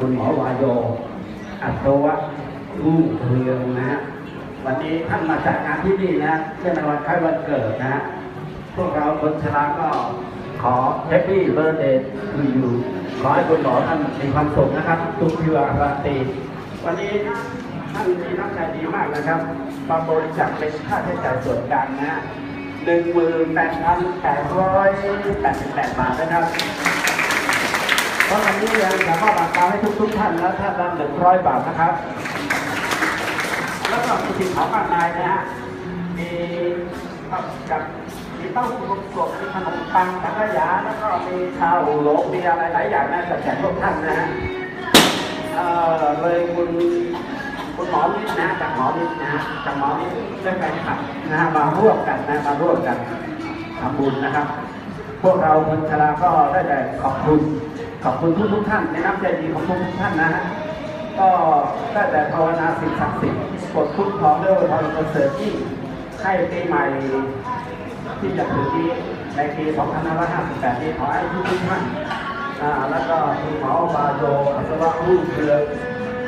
คุณหมอวายโย อัศวะรุ่งเรืองนะฮะวันนี้ท่านมาจัดงานที่นี่นะเนื่องในวันคล้ายวันเกิดนะฮะพวกเราคนชราก็ขอแฮปปี้เบิร์ดเดย์คืออยู่ขอให้คุณหมอท่านมีความสุขนะครับ ทุกเพื่อราตีวันนี้ท่านมีน้ำใจดีมากนะครับมาบริจาคเป็นค่าใช้จ่ายส่วนกลางนะหนึ่งหมื่นแปดพันแปดร้อยแปดสิบแปดบาทนะครับ เพราะวันนี้ยังสามารถบัตรดาวให้ทุกทุกท่านและท่านละหนึ่งร้อยบาทนะครับ แล้วก็มีสิ่งของมากมายนะฮะ มีกับมีเต้าหู้กบมีขนมปังสังขยาแล้วก็มีข้าโหลกมีอะไรหลายอย่างนะจัดแจกพวกท่านนะฮะเออเลยคุณคุณหมอนิดนะจากหมอนิดนะฮะจากหมอนิดได้แฟนคลับนะฮะมาร่วมกันนะมาร่วมกันทำบุญนะครับ พวกเราคนชราก็ได้แต่ขอบคุณ ขอบคุณทุกทุกๆท่านในน้ำใจดีของทุกทุกๆท่านนะฮะก็ได้แต่ภาวนาสิ่งศักดิ์สิทธิ์กดทุกของเรื่องพรประเสริฐที่ให้ปีใหม่ที่จะถึงนี้ในปี 2558 นี้ขอให้ทุกทุกๆท่านอ่าแล้วก็คุณหมอบาโยอัศวะรุ่งเรือง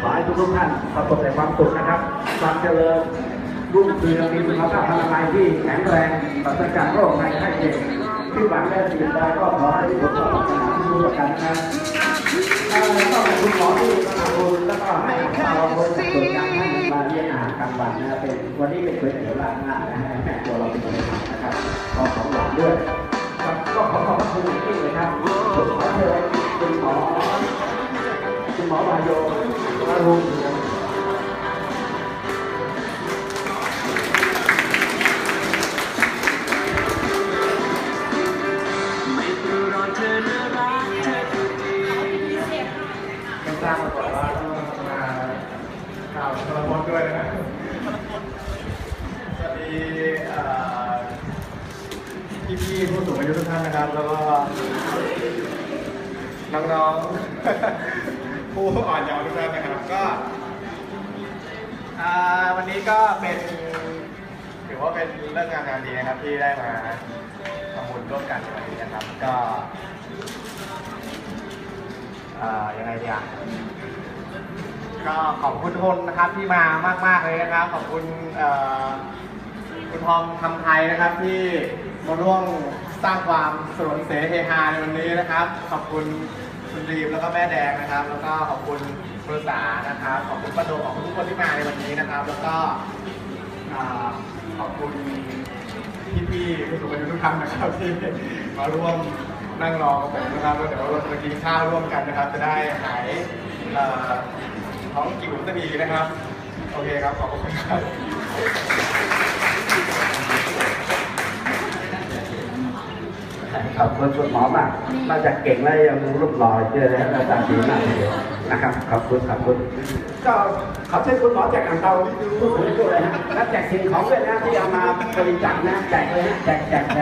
ขอให้ทุกทุกๆท่านประสบแต่ความสุขนะครับ ความเจริญรุ่งเรืองมีสุขภาพพลามัยที่แข็งแรงปราศจากโรคภัยไข้เจ็บ ที่หวังได้สิ่งใดก็ขอให้ทุกคนปรารถนาทุกประการนะครับแล้วก็ขอบคุณหมอที่มาทำแล้วก็ให้เราคนส่วนกลางให้มาเลี้ยงอาหารกลางวันนะเป็นวันนี้เป็นก๋วยเตี๋ยวราดหน้านะฮะแม่ตัวเราเป็นคนทำนะครับขอของหวานด้วยก็ขอขอบคุณอย่างยิ่งเลยครับขอเชิญคุณหมอคุณหมอวายโยมารุง สวัสดีเอ่พี่ๆผู้สูงอายุทุกท่านนะครับ แล้วก็น้องๆ ผู้อ่อนเยาว์ทุกท่านนะครับ ก็วันนี้ก็เป็นถือว่าเป็นเรื่องงานงานดีนะครับที่ได้มาทำบุญร่วมกันในวันนี้นะครับ ก็ เอ่อยังไงดีอะก็ขอบคุณทุกคนนะครับที่มามาก ๆเลยนะครับ ขอบคุณเอ่อคุณทอมทำไทยนะครับที่มาร่วมสร้างความสนุกเสเฮฮาในวันนี้นะครับ ขอบคุณคุณรีมแล้วก็แม่แดงนะครับ แล้วก็ขอบคุณคุณสานะครับ ขอบคุณป้าโดขอบคุณทุกคนที่มาในวันนี้นะครับ แล้วก็อ่าขอบคุณพี่ๆผู้สูงอายุทุกท่านนะครับที่มาร่วม นั่งรอกับผมนะครับแล้วเดี๋ยวเราจะกินข้าวร่วมกันนะครับ จะได้หายเอ่อท้องกิ่วสักทีนะครับ โอเคครับ ขอบคุณครับขอบคุณคุณหมอมากนอกจากเก่งแล้วยังรูปหล่อเจอแล้วอาจารย์ดีมากทีเดียวนะครับ ขอบคุณ ขอบคุณ ก็ขอเชิญคุณหมอแจกอ่างเตาผู้สูงอายุเลยฮะและแจกสิ่งของด้วยนะที่เอามาบริจาคนะแจกเลยฮะแจกแจกแจก